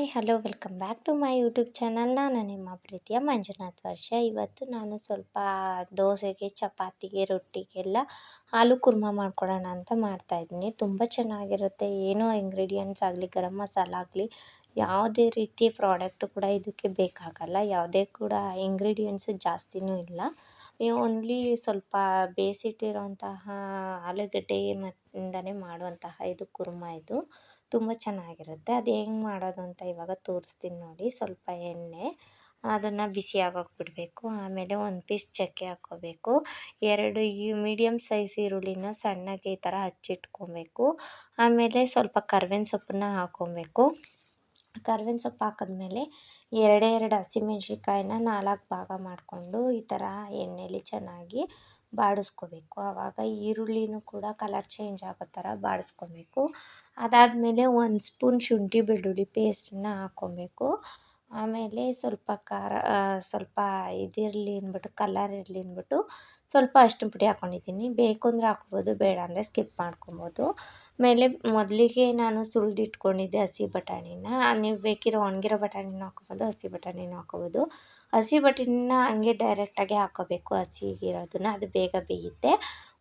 Hi, hello, welcome back to my YouTube ಚಾನಲ್ನ ನಾನು ನಿಮ್ಮ ಪ್ರೀತಿಯ ಮಂಜುನಾಥ್ ವರ್ಷ. ಇವತ್ತು ನಾನು ಸ್ವಲ್ಪ ದೋಸೆಗೆ, ಚಪಾತಿಗೆ, ರೊಟ್ಟಿಗೆಲ್ಲ ಹಾಲು ಕುರ್ಮ ಮಾಡ್ಕೊಡೋಣ ಅಂತ ಮಾಡ್ತಾಯಿದ್ದೀನಿ ತುಂಬ ಚೆನ್ನಾಗಿರುತ್ತೆ. ಏನೋ ಇಂಗ್ರೀಡಿಯೆಂಟ್ಸ್ ಆಗಲಿ, ಗರಂ ಮಸಾಲ ಆಗಲಿ ಯಾವುದೇ ರೀತಿ ಪ್ರಾಡಕ್ಟ್ ಕೂಡ ಇದಕ್ಕೆ ಬೇಕಾಗಲ್ಲ. ಯಾವುದೇ ಕೂಡ ಇಂಗ್ರೀಡಿಯೆಂಟ್ಸು ಜಾಸ್ತಿನೂ ಇಲ್ಲ. ಓನ್ಲಿ ಸ್ವಲ್ಪ ಬೇಯಿಸಿಟ್ಟಿರೋಂತಹ ಆಲೂಗಡ್ಡೆ ಮತ್ತಿಂದನೇ ಮಾಡುವಂತಹ ಇದು ಕುರ್ಮ ಇದು. ತುಂಬ ಚೆನ್ನಾಗಿರುತ್ತೆ. ಅದು ಹೆಂಗೆ ಮಾಡೋದು ಅಂತ ಇವಾಗ ತೋರಿಸ್ತೀನಿ ನೋಡಿ. ಸ್ವಲ್ಪ ಎಣ್ಣೆ, ಅದನ್ನು ಬಿಸಿ ಆಗೋಕೆ ಬಿಡಬೇಕು. ಆಮೇಲೆ ಒಂದು ಪೀಸ್ ಚಕ್ಕೆ ಹಾಕ್ಕೋಬೇಕು. ಎರಡು ಈ ಮೀಡಿಯಮ್ ಸೈಜ್ ಈರುಳ್ಳಿನ ಸಣ್ಣಗೆ ಈ ಥರ ಹಚ್ಚಿಟ್ಕೊಬೇಕು. ಆಮೇಲೆ ಸ್ವಲ್ಪ ಕರ್ಬೇವಿನ ಸೊಪ್ಪನ್ನ ಹಾಕ್ಕೊಬೇಕು. ಕರ್ಬೇವಿನ ಸೊಪ್ಪು ಹಾಕಿದ್ಮೇಲೆ ಎರಡೇ ಎರಡು ಹಸಿಮೆಣ್ಸಿನ್ಕಾಯನ್ನ ನಾಲ್ಕು ಭಾಗ ಮಾಡಿಕೊಂಡು ಈ ಥರ ಎಣ್ಣೆಲಿ ಚೆನ್ನಾಗಿ ಬಾಡಿಸ್ಕೋಬೇಕು. ಆವಾಗ ಈರುಳ್ಳಿನೂ ಕೂಡ ಕಲರ್ ಚೇಂಜ್ ಆಗೋ ಥರ ಬಾಡಿಸ್ಕೊಬೇಕು. ಅದಾದಮೇಲೆ ಒಂದು ಸ್ಪೂನ್ ಶುಂಠಿ ಬೆಳ್ಳುಳ್ಳಿ ಪೇಸ್ಟನ್ನ ಹಾಕ್ಕೊಬೇಕು. ಆಮೇಲೆ ಸ್ವಲ್ಪ ಖಾರ ಸ್ವಲ್ಪ ಇದಿರಲಿ ಅಂದ್ಬಿಟ್ಟು ಕಲರ್ ಇರಲಿ ಅಂದ್ಬಿಟ್ಟು ಸ್ವಲ್ಪ ಅಷ್ಟು ಪುಡಿ ಹಾಕ್ಕೊಂಡಿದ್ದೀನಿ ಬೇಕು ಅಂದರೆ ಹಾಕ್ಕೊಬೋದು ಬೇಡ ಅಂದರೆ ಸ್ಕಿಪ್ ಮಾಡ್ಕೊಬೋದು. ಆಮೇಲೆ ಮೊದಲಿಗೆ ನಾನು ಸುಲಿದಿಟ್ಕೊಂಡಿದ್ದೆ ಹಸಿ ಬಟಾಣಿನ. ನೀವು ಬೇಕಿರೋ ಒಣಗಿರೋ ಬಟಾಣಿನೂ ಹಾಕ್ಕೊಬೋದು, ಹಸಿ ಬಟಾಣಿನೂ ಹಾಕ್ಕೊಬೋದು. ಹಸಿ ಬಟಾಣಿನ ಹಂಗೆ ಡೈರೆಕ್ಟಾಗಿ ಹಾಕ್ಕೋಬೇಕು ಹಸಿಗಿರೋದನ್ನ, ಅದು ಬೇಗ ಬೇಯುತ್ತೆ.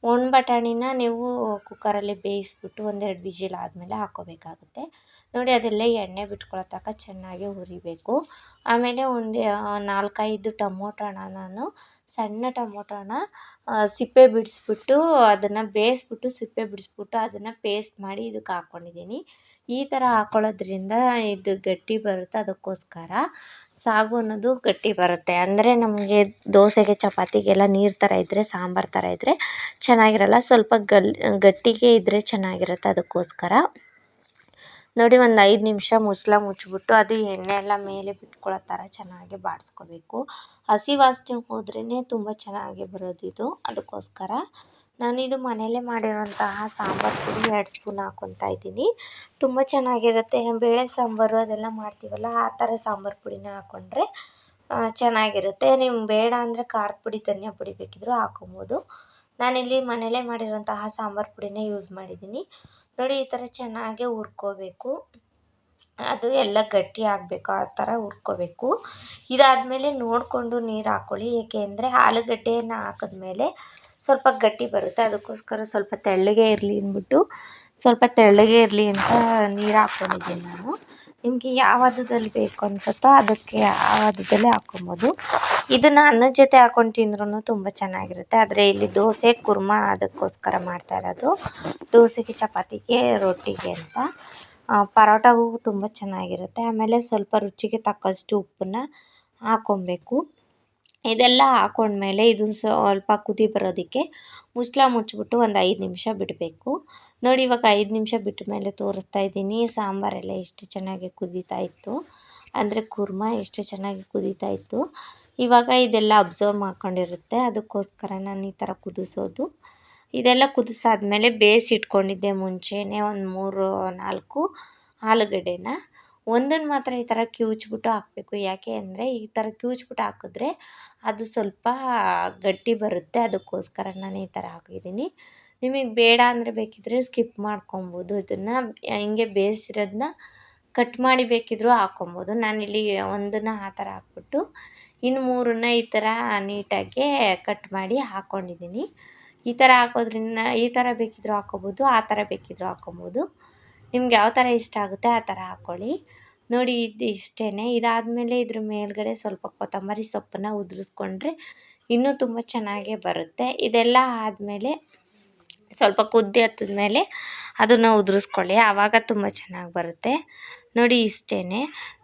ಒಣ ಬಟಾಣಿನ ನೀವು ಕುಕ್ಕರಲ್ಲಿ ಬೇಯಿಸ್ಬಿಟ್ಟು ಒಂದೆರಡು ವಿಜಿಲ್ ಆದಮೇಲೆ ಹಾಕ್ಕೋಬೇಕಾಗುತ್ತೆ. ನೋಡಿ, ಅದೆಲ್ಲ ಎಣ್ಣೆ ಬಿಟ್ಕೊಳ್ಳೋ ತನಕ ಚೆನ್ನಾಗಿ ಹುರಿಬೇಕು. ಆಮೇಲೆ ಒಂದು ನಾಲ್ಕೈದು ಟೊಮೊಟೊನ ನಾನು, ಸಣ್ಣ ಟೊಮೊಟೊನ ಸಿಪ್ಪೆ ಬಿಡಿಸ್ಬಿಟ್ಟು ಅದನ್ನು ಬೇಯಿಸ್ಬಿಟ್ಟು, ಸಿಪ್ಪೆ ಬಿಡಿಸ್ಬಿಟ್ಟು ಅದನ್ನು ಪೇಸ್ಟ್ ಮಾಡಿ ಇದಕ್ಕೆ ಹಾಕ್ಕೊಂಡಿದ್ದೀನಿ ಈ ಥರ ಹಾಕ್ಕೊಳ್ಳೋದ್ರಿಂದ ಇದು ಗಟ್ಟಿ ಬರುತ್ತೆ ಅದಕ್ಕೋಸ್ಕರ. ಸಾಗು ಅನ್ನೋದು ಗಟ್ಟಿ ಬರುತ್ತೆ. ಅಂದರೆ ನಮಗೆ ದೋಸೆಗೆ ಚಪಾತಿಗೆಲ್ಲ ನೀರು ಥರ ಇದ್ದರೆ ಸಾಂಬಾರು ಥರ ಇದ್ದರೆ ಚೆನ್ನಾಗಿರಲ್ಲ. ಸ್ವಲ್ಪ ಗಲ್, ಗಟ್ಟಿಗೆ ಇದ್ದರೆ ಚೆನ್ನಾಗಿರುತ್ತೆ ಅದಕ್ಕೋಸ್ಕರ. ನೋಡಿ ಒಂದು ಐದು ನಿಮಿಷ ಮುಚ್ಚಳ ಮುಚ್ಚಿಬಿಟ್ಟು ಅದು ಎಣ್ಣೆ ಎಲ್ಲ ಮೇಲೆ ಬಿಟ್ಕೊಳ್ಳೋ ಥರ ಚೆನ್ನಾಗಿ ಬಾಡಿಸ್ಕೋಬೇಕು. ಹಸಿ ವಾಸನೆ ಹೋದ್ರೇ ತುಂಬ ಚೆನ್ನಾಗಿ ಬರೋದು ಇದು. ಅದಕ್ಕೋಸ್ಕರ ನಾನಿದು ಮನೆಯಲ್ಲೇ ಮಾಡಿರೋಂತಹ ಸಾಂಬಾರು ಪುಡಿ ಎರಡು ಸ್ಪೂನ್ ಹಾಕ್ಕೊತಾ ಇದ್ದೀನಿ. ತುಂಬ ಚೆನ್ನಾಗಿರುತ್ತೆ. ಬೇಳೆ ಸಾಂಬಾರು ಅದೆಲ್ಲ ಮಾಡ್ತೀವಲ್ಲ, ಆ ಥರ ಸಾಂಬಾರು ಪುಡಿನ ಹಾಕ್ಕೊಂಡ್ರೆ ಚೆನ್ನಾಗಿರುತ್ತೆ. ನಿಮ್ಗೆ ಬೇಡ ಅಂದರೆ ಖಾರದ ಪುಡಿ, ಧನಿಯಾ ಪುಡಿ ಬೇಕಿದ್ದರೂ ಹಾಕೊಬೋದು. ನಾನಿಲ್ಲಿ ಮನೆಯಲ್ಲೇ ಮಾಡಿರೋಂತಹ ಸಾಂಬಾರು ಪುಡಿನೇ ಯೂಸ್ ಮಾಡಿದ್ದೀನಿ. ನೋಡಿ, ಈ ಥರ ಚೆನ್ನಾಗೆ ಹುರ್ಕೋಬೇಕು. ಅದು ಎಲ್ಲ ಗಟ್ಟಿ ಆಗಬೇಕು, ಆ ಥರ ಹುರ್ಕೋಬೇಕು. ಇದಾದಮೇಲೆ ನೋಡಿಕೊಂಡು ನೀರು ಹಾಕ್ಕೊಳ್ಳಿ ಏಕೆ ಅಂದರೆ ಆಲೂಗಡ್ಡೆಯನ್ನು ಹಾಕಿದ್ಮೇಲೆ ಸ್ವಲ್ಪ ಗಟ್ಟಿ ಬರುತ್ತೆ. ಅದಕ್ಕೋಸ್ಕರ ಸ್ವಲ್ಪ ತೆಳ್ಳಗೆ ಇರಲಿ ಅಂದ್ಬಿಟ್ಟು ಸ್ವಲ್ಪ ತೆಳ್ಳಗೆ ಇರಲಿ ಅಂತ ನೀರು ಹಾಕ್ಕೊಂಡಿದ್ದೀನಿ ನಾನು. ನಿಮಗೆ ಯಾವ ಹದದಲ್ಲಿ ಬೇಕು ಅನ್ಸುತ್ತೋ ಅದಕ್ಕೆ ಆ ಹದದಲ್ಲೇ ಹಾಕ್ಕೊಬೋದು ಇದನ್ನು ಅನ್ನದ ಜೊತೆ ಹಾಕ್ಕೊಂಡು ತಿಂದ್ರೂ ತುಂಬ ಚೆನ್ನಾಗಿರುತ್ತೆ. ಆದರೆ ಇಲ್ಲಿ ದೋಸೆ, ಕುರ್ಮ ಅದಕ್ಕೋಸ್ಕರ ಮಾಡ್ತಾ ಇರೋದು. ದೋಸೆಗೆ ಚಪಾತಿಗೆ, ರೊಟ್ಟಿಗೆ ಅಂತ. ಪರೋಟಗೂ ತುಂಬ ಚೆನ್ನಾಗಿರುತ್ತೆ. ಆಮೇಲೆ ಸ್ವಲ್ಪ ರುಚಿಗೆ ತಕ್ಕಷ್ಟು ಉಪ್ಪನ್ನ ಹಾಕ್ಕೊಬೇಕು ಇದೆಲ್ಲ ಹಾಕೊಂಡ್ಮೇಲೆ ಇದನ್ನು ಸ್ವಲ್ಪ ಕುದಿ ಬರೋದಕ್ಕೆ ಮುಚ್ಚಳ ಮುಚ್ಚಿಬಿಟ್ಟು ಒಂದು ಐದು ನಿಮಿಷ ಬಿಡಬೇಕು. ನೋಡಿ, ಇವಾಗ ಐದು ನಿಮಿಷ ಬಿಟ್ಟ ಮೇಲೆ ತೋರಿಸ್ತಾ ಇದ್ದೀನಿ. ಸಾಂಬಾರೆಲ್ಲ ಎಷ್ಟು ಚೆನ್ನಾಗಿ ಕುದೀತಾ ಇತ್ತು. ಅಂದರೆ ಕುರ್ಮ ಎಷ್ಟು ಚೆನ್ನಾಗಿ ಕುದೀತಾ ಇತ್ತು. ಇವಾಗ ಇದೆಲ್ಲ ಅಬ್ಸರ್ವ್ ಮಾಡ್ಕೊಂಡಿರುತ್ತೆ. ಅದಕ್ಕೋಸ್ಕರ ನಾನು ಈ ಥರ ಕುದಿಸೋದು. ಇದೆಲ್ಲ ಕುದಿಸಾದ್ಮೇಲೆ ಬೇಯಿಸಿಟ್ಕೊಂಡಿದ್ದೆ ಮುಂಚೆನೇ ಒಂದು ಮೂರು ನಾಲ್ಕು ಆಲೂಗಡ್ಡೆನ. ಒಂದನ್ನು ಮಾತ್ರ ಈ ಥರ ಕಿವುಚ್ಬಿಟ್ಟು ಹಾಕಬೇಕು. ಯಾಕೆ ಅಂದರೆ ಈ ಥರ ಕಿವುಚ್ಬಿಟ್ಟು ಹಾಕಿದ್ರೆ ಅದು ಸ್ವಲ್ಪ ಗಟ್ಟಿ ಬರುತ್ತೆ. ಅದಕ್ಕೋಸ್ಕರ ನಾನು ಈ ಥರ ಹಾಕಿದ್ದೀನಿ. ನಿಮಗೆ ಬೇಡ ಅಂದರೆ ಬೇಕಿದ್ದರೆ ಸ್ಕಿಪ್ ಮಾಡ್ಕೊಬೋದು. ಇದನ್ನು ಹಿಂಗೆ ಬೇಯಿಸಿರೋದನ್ನ ಕಟ್ ಮಾಡಿ ಬೇಕಿದ್ದರೂ ಹಾಕ್ಕೊಬೋದು ನಾನಿಲ್ಲಿ ಒಂದನ್ನು ಆ ಥರ ಹಾಕ್ಬಿಟ್ಟು ಇನ್ನು ಮೂರನ್ನ ಈ ಥರ ನೀಟಾಗಿ ಕಟ್ ಮಾಡಿ ಹಾಕ್ಕೊಂಡಿದ್ದೀನಿ ಈ ಥರ ಹಾಕೋದ್ರಿಂದ ಈ ಥರ ಬೇಕಿದ್ದರೂ ಹಾಕ್ಕೊಬೋದು ಆ ಥರ ಬೇಕಿದ್ದರೂ ಹಾಕ್ಕೊಬೋದು ನಿಮ್ಗೆ ಯಾವ ಥರ ಇಷ್ಟ ಆಗುತ್ತೆ ಆ ಥರ ಹಾಕ್ಕೊಳ್ಳಿ. ನೋಡಿ, ಇದು ಇಷ್ಟೇ ಇದಾದಮೇಲೆ ಇದ್ರ ಮೇಲ್ಗಡೆ ಸ್ವಲ್ಪ ಕೊತ್ತಂಬರಿ ಸೊಪ್ಪನ್ನು ಉದುರಿಸ್ಕೊಂಡ್ರೆ ಇನ್ನೂ ತುಂಬ ಚೆನ್ನಾಗೇ ಬರುತ್ತೆ. ಇದೆಲ್ಲ ಆದಮೇಲೆ ಸ್ವಲ್ಪ ಕುದ್ದಿ ಹತ್ತಿದ್ಮೇಲೆ ಅದನ್ನು ಉದುರಿಸ್ಕೊಳ್ಳಿ. ಆವಾಗ ತುಂಬ ಚೆನ್ನಾಗಿ ಬರುತ್ತೆ. ನೋಡಿ ಇಷ್ಟೇ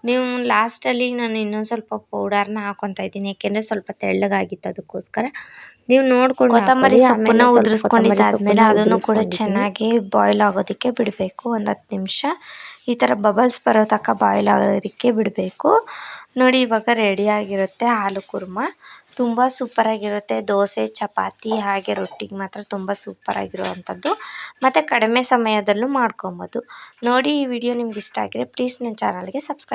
ನೀವು ಲಾಸ್ಟಲ್ಲಿ ನಾನು ಇನ್ನೊಂದು ಸ್ವಲ್ಪ ಪೌಡರ್ನ ಹಾಕೊತ ಇದ್ದೀನಿ. ಯಾಕೆಂದರೆ ಸ್ವಲ್ಪ ತೆಳ್ಳಗಾಗಿತ್ತು ಅದಕ್ಕೋಸ್ಕರ. ನೀವು ನೋಡ್ಕೊಂಡು ಕೊತ್ತಂಬರಿ ಸೊಪ್ಪನ್ನ ಉದುರಿಸ್ಕೊಂಡಿದ್ದಾದ್ಮೇಲೆ ಅದನ್ನು ಕೂಡ ಚೆನ್ನಾಗಿ ಬಾಯ್ಲ್ ಆಗೋದಕ್ಕೆ ಬಿಡಬೇಕು. ಒಂದು ಹತ್ತು ನಿಮಿಷ. ಈ ಥರ ಬಬಲ್ಸ್ ಬರೋ ತನಕ ಬಾಯ್ಲ್ ಆಗೋದಕ್ಕೆ ಬಿಡಬೇಕು. ನೋಡಿ ಇವಾಗ ರೆಡಿಯಾಗಿರುತ್ತೆ ಹಾಲು ಕುರ್ಮ. ತುಂಬ ಸೂಪರಾಗಿರುತ್ತೆ ದೋಸೆ, ಚಪಾತಿ ಹಾಗೆ ರೊಟ್ಟಿಗೆ ಮಾತ್ರ ತುಂಬ ಸೂಪರಾಗಿರುವಂಥದ್ದು ಮತ್ತು ಕಡಿಮೆ ಸಮಯದಲ್ಲೂ ಮಾಡ್ಕೊಬೋದು. ನೋಡಿ ಈ ವಿಡಿಯೋ ನಿಮ್ಗೆ ಇಷ್ಟ ಆಗಿದ್ರೆ ಪ್ಲೀಸ್ ನನ್ನ ಚಾನಲ್ಗೆ ಸಬ್ಸ್ಕ್ರೈಬ್